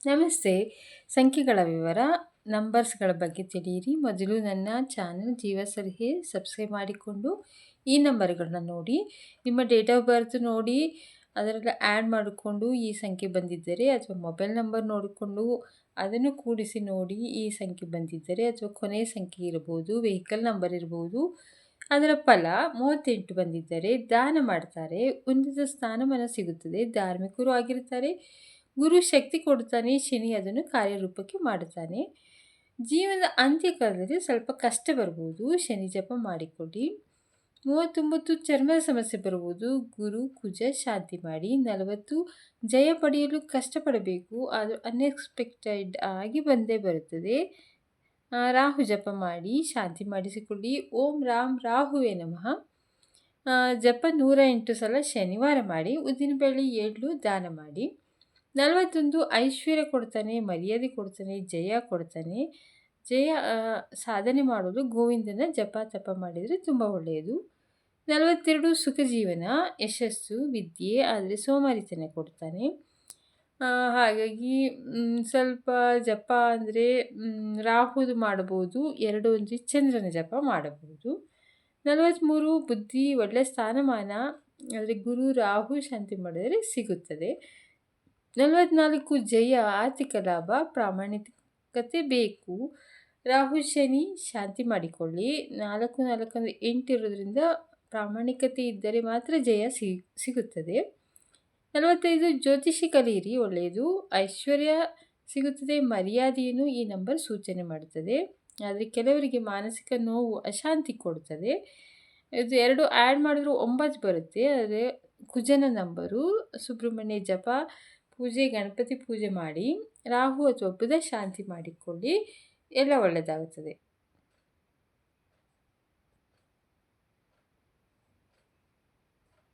ನಮಸ್ತೆ. ಸಂಖ್ಯೆಗಳ ವಿವರ, ನಂಬರ್ಸ್ಗಳ ಬಗ್ಗೆ ತಿಳಿಯಿರಿ. ಮೊದಲು ನನ್ನ ಚಾನಲ್ ಜೀವ ಸಲಹೆ ಸಬ್ಸ್ಕ್ರೈಬ್ ಮಾಡಿಕೊಂಡು ಈ ನಂಬರ್ಗಳನ್ನ ನೋಡಿ. ನಿಮ್ಮ ಡೇಟ್ ಆಫ್ ಬರ್ತ್ ನೋಡಿ, ಅದರಲ್ಲಿ ಆ್ಯಡ್ ಮಾಡಿಕೊಂಡು ಈ ಸಂಖ್ಯೆ ಬಂದಿದ್ದರೆ ಅಥವಾ ಮೊಬೈಲ್ ನಂಬರ್ ನೋಡಿಕೊಂಡು ಅದನ್ನು ಕೂಡಿಸಿ ನೋಡಿ ಈ ಸಂಖ್ಯೆ ಬಂದಿದ್ದರೆ ಅಥವಾ ಕೊನೆಯ ಸಂಖ್ಯೆ ಇರಬಹುದು ವೆಹಿಕಲ್ ನಂಬರ್ ಇರ್ಬೋದು, ಅದರ ಫಲ ಮೂವತ್ತೆಂಟು ಬಂದಿದ್ದರೆ ದಾನ ಮಾಡ್ತಾರೆ. ಉನ್ನತ ಸ್ಥಾನಮಾನ ಸಿಗುತ್ತದೆ. ಧಾರ್ಮಿಕರು ಆಗಿರ್ತಾರೆ. ಗುರು ಶಕ್ತಿ ಕೊಡ್ತಾನೆ, ಶನಿ ಅದನ್ನು ಕಾರ್ಯರೂಪಕ್ಕೆ ಮಾಡುತ್ತಾನೆ. ಜೀವನದ ಅಂತ್ಯಕಾಲದಲ್ಲಿ ಸ್ವಲ್ಪ ಕಷ್ಟ ಬರ್ಬೋದು ಶನಿ ಜಪ ಮಾಡಿಕೊಡಿ ಮೂವತ್ತೊಂಬತ್ತು ಚರ್ಮದ ಸಮಸ್ಯೆ ಬರ್ಬೋದು ಗುರು ಕುಜ ಶಾಂತಿ ಮಾಡಿ. ನಲವತ್ತು, ಜಯ ಪಡೆಯಲು ಕಷ್ಟಪಡಬೇಕು, ಅದು ಅನ್ಎಕ್ಸ್ಪೆಕ್ಟೆಡ್ ಆಗಿ ಬಂದೇ ಬರುತ್ತದೆ. ರಾಹು ಜಪ ಮಾಡಿ, ಶಾಂತಿ ಮಾಡಿಸಿಕೊಳ್ಳಿ. ಓಂ ರಾಮ್ ರಾಹುವೇ ನಮಃ. ಜಪ ನೂರ ಎಂಟು ಸಲ ಶನಿವಾರ ಮಾಡಿ ಉದ್ದಿನಬೇಳೆ ಏಳು ದಾನ ಮಾಡಿ. ನಲವತ್ತೊಂದು ಐಶ್ವರ್ಯ ಕೊಡ್ತಾನೆ, ಮರ್ಯಾದೆ ಕೊಡ್ತಾನೆ, ಜಯ ಕೊಡ್ತಾನೆ. ಜಯ ಸಾಧನೆ ಮಾಡೋದು ಗೋವಿಂದನ ಜಪ ತಪ ಮಾಡಿದರೆ ತುಂಬ ಒಳ್ಳೆಯದು. ನಲವತ್ತೆರಡು ಸುಖ ಜೀವನ, ಯಶಸ್ಸು, ವಿದ್ಯೆ, ಆದರೆ ಸೋಮಾರಿತನ ಕೊಡ್ತಾನೆ. ಹಾಗಾಗಿ ಸ್ವಲ್ಪ ಜಪ ಅಂದರೆ ರಾಹುದು ಮಾಡಬಹುದು ಎರಡು ಒಂದು ಚಂದ್ರನ ಜಪ ಮಾಡಬಹುದು. ನಲವತ್ತ್ಮೂರು ಬುದ್ಧಿ ಒಳ್ಳೆಯ ಸ್ಥಾನಮಾನ ಅಂದರೆ ಗುರು ರಾಹು ಶಾಂತಿ ಮಾಡಿದರೆ ಸಿಗುತ್ತದೆ. ನಲವತ್ನಾಲ್ಕು ಜಯ ಆರ್ಥಿಕ ಲಾಭ, ಪ್ರಾಮಾಣಿಕತೆ ಬೇಕು. ರಾಹು ಶನಿ ಶಾಂತಿ ಮಾಡಿಕೊಳ್ಳಿ. ನಾಲ್ಕು ನಾಲ್ಕು ಅಂದರೆ ಎಂಟು ಇರೋದ್ರಿಂದ ಪ್ರಾಮಾಣಿಕತೆ ಇದ್ದರೆ ಮಾತ್ರ ಜಯ ಸಿಗುತ್ತದೆ. ನಲವತ್ತೈದು, ಜ್ಯೋತಿಷಿ ಕಲಿಯಿರಿ, ಒಳ್ಳೆಯದು. ಐಶ್ವರ್ಯ ಸಿಗುತ್ತದೆ, ಮರ್ಯಾದೆಯನ್ನು ಈ ನಂಬರ್ ಸೂಚನೆ ಮಾಡುತ್ತದೆ. ಆದರೆ ಕೆಲವರಿಗೆ ಮಾನಸಿಕ ನೋವು, ಅಶಾಂತಿ ಕೊಡುತ್ತದೆ. ಇದು ಎರಡು ಆ್ಯಡ್ ಮಾಡಿದ್ರು ಒಂಬತ್ತು ಬರುತ್ತೆ. ಆದರೆ ಕುಜನ ನಂಬರು, ಸುಬ್ರಹ್ಮಣ್ಯ ಜಪ ಪೂಜೆ ಗಣಪತಿ ಪೂಜೆ ಮಾಡಿ ರಾಹು ಅಥವಾ ಬುಧ ಶಾಂತಿ ಮಾಡಿಕೊಳ್ಳಿ ಎಲ್ಲ ಒಳ್ಳೆಯದಾಗುತ್ತದೆ